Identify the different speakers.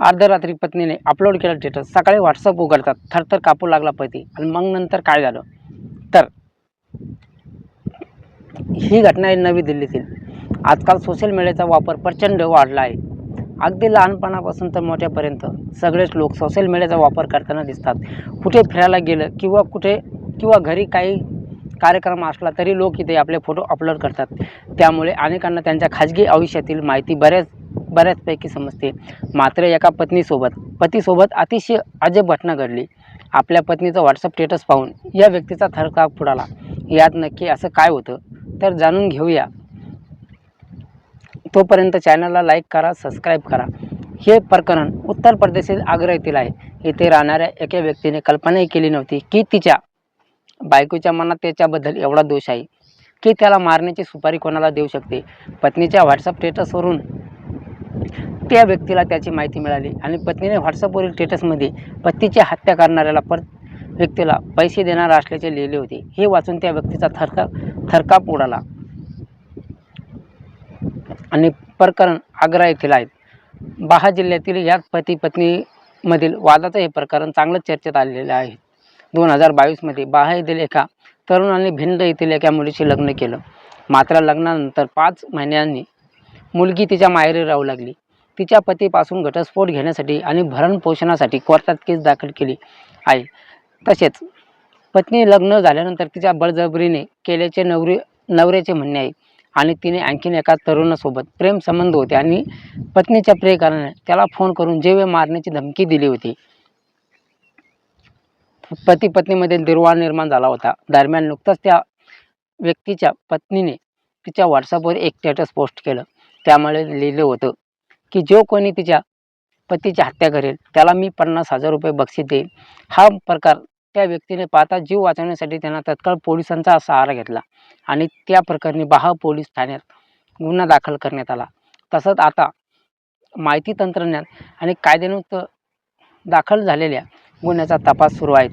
Speaker 1: अर्धरात्री पत्नीने अपलोड केलं स्टेटस सकाळी व्हॉट्सअप उघडतात. थरथर कापू लागला पती. आणि मग नंतर काय झालं? तर ही घटना आहे नवी दिल्लीतील. आजकाल सोशल मीडियाचा वापर प्रचंड वाढला आहे. अगदी लहानपणापासून तर मोठ्यापर्यंत सगळेच लोक सोशल मीडियाचा वापर करताना दिसतात. कुठे फिरायला गेलं किंवा कुठे किंवा घरी काही कार्यक्रम असला तरी लोक इथे आपले फोटो अपलोड करतात. त्यामुळे अनेकांना त्यांच्या खाजगी आयुष्यातील माहिती बऱ्याच बऱ्याचपैकी समजते. मात्र एका पत्नीसोबत पतीसोबत अतिशय अजब घटना घडली. आपल्या पत्नीचा व्हॉट्सअप स्टेटस पाहून या व्यक्तीचा थरकाप उडाला यात नक्की असं काय होतं? तर जाणून घेऊया. तोपर्यंत चॅनलला लाईक करा सबस्क्राईब करा. हे प्रकरण उत्तर प्रदेशातील आग्रा येथील आहे. येथे राहणाऱ्या एका व्यक्तीने कल्पनाही केली नव्हती की तिच्या बायकोच्या मनात त्याच्याबद्दल एवढा दोष आहे की त्याला मारण्याची सुपारी कोणाला देऊ शकते? पत्नीच्या व्हॉट्सअप स्टेटसवरून त्या व्यक्तीला त्याची माहिती मिळाली आणि पत्नीने व्हॉट्सअपवरील स्टेटसमध्ये पतीची हत्या करणाऱ्याला पर व्यक्तीला पैसे देणार असल्याचे लिहिले होते. हे वाचून त्या व्यक्तीचा थरका थरकाप उडाला. आणि प्रकरण आग्रा येथील आहेत बाहा जिल्ह्यातील याच पती पत्नीमधील वादाचं हे प्रकरण चांगलंच चर्चेत आलेलं आहे. दोन हजार बावीसमध्ये बाहा येथील एका तरुणाने भिंड येथील एका मुलीशी लग्न केलं. मात्र लग्नानंतर पाच महिन्यांनी मुलगी तिच्या माहेरी राहू लागली. तिच्या पतीपासून घटस्फोट घेण्यासाठी आणि भरणपोषणासाठी कोर्टात केस दाखल केली आहे. तसेच पत्नी लग्न झाल्यानंतर तिच्या बळजबरीने केल्याचे नवरी नवऱ्याचे म्हणणे आहे. आणि तिने आणखीन एका तरुणासोबत प्रेमसंबंध होते आणि पत्नीच्या प्रियकराने त्याला फोन करून जेवे मारण्याची धमकी दिली होती. पती पत्नीमध्ये दुर्वाळ निर्माण झाला होता. दरम्यान नुकतंच त्या व्यक्तीच्या पत्नीने तिच्या व्हॉट्सअपवर एक स्टेटस पोस्ट केलं. त्यामुळे लिहिलं होतं की जो कोणी तिच्या पतीची हत्या करेल त्याला मी पन्नास हजार रुपये बक्षीस देईल. हा प्रकार त्या व्यक्तीने पाहता जीव वाचवण्यासाठी त्यांना तत्काळ पोलिसांचा सहारा घेतला आणि त्या प्रकरणी बहा पोलीस ठाण्यात गुन्हा दाखल करण्यात आला. तसंच आता माहिती तंत्रज्ञान आणि कायद्यानुसार दाखल झालेल्या गुन्ह्याचा तपास सुरू आहे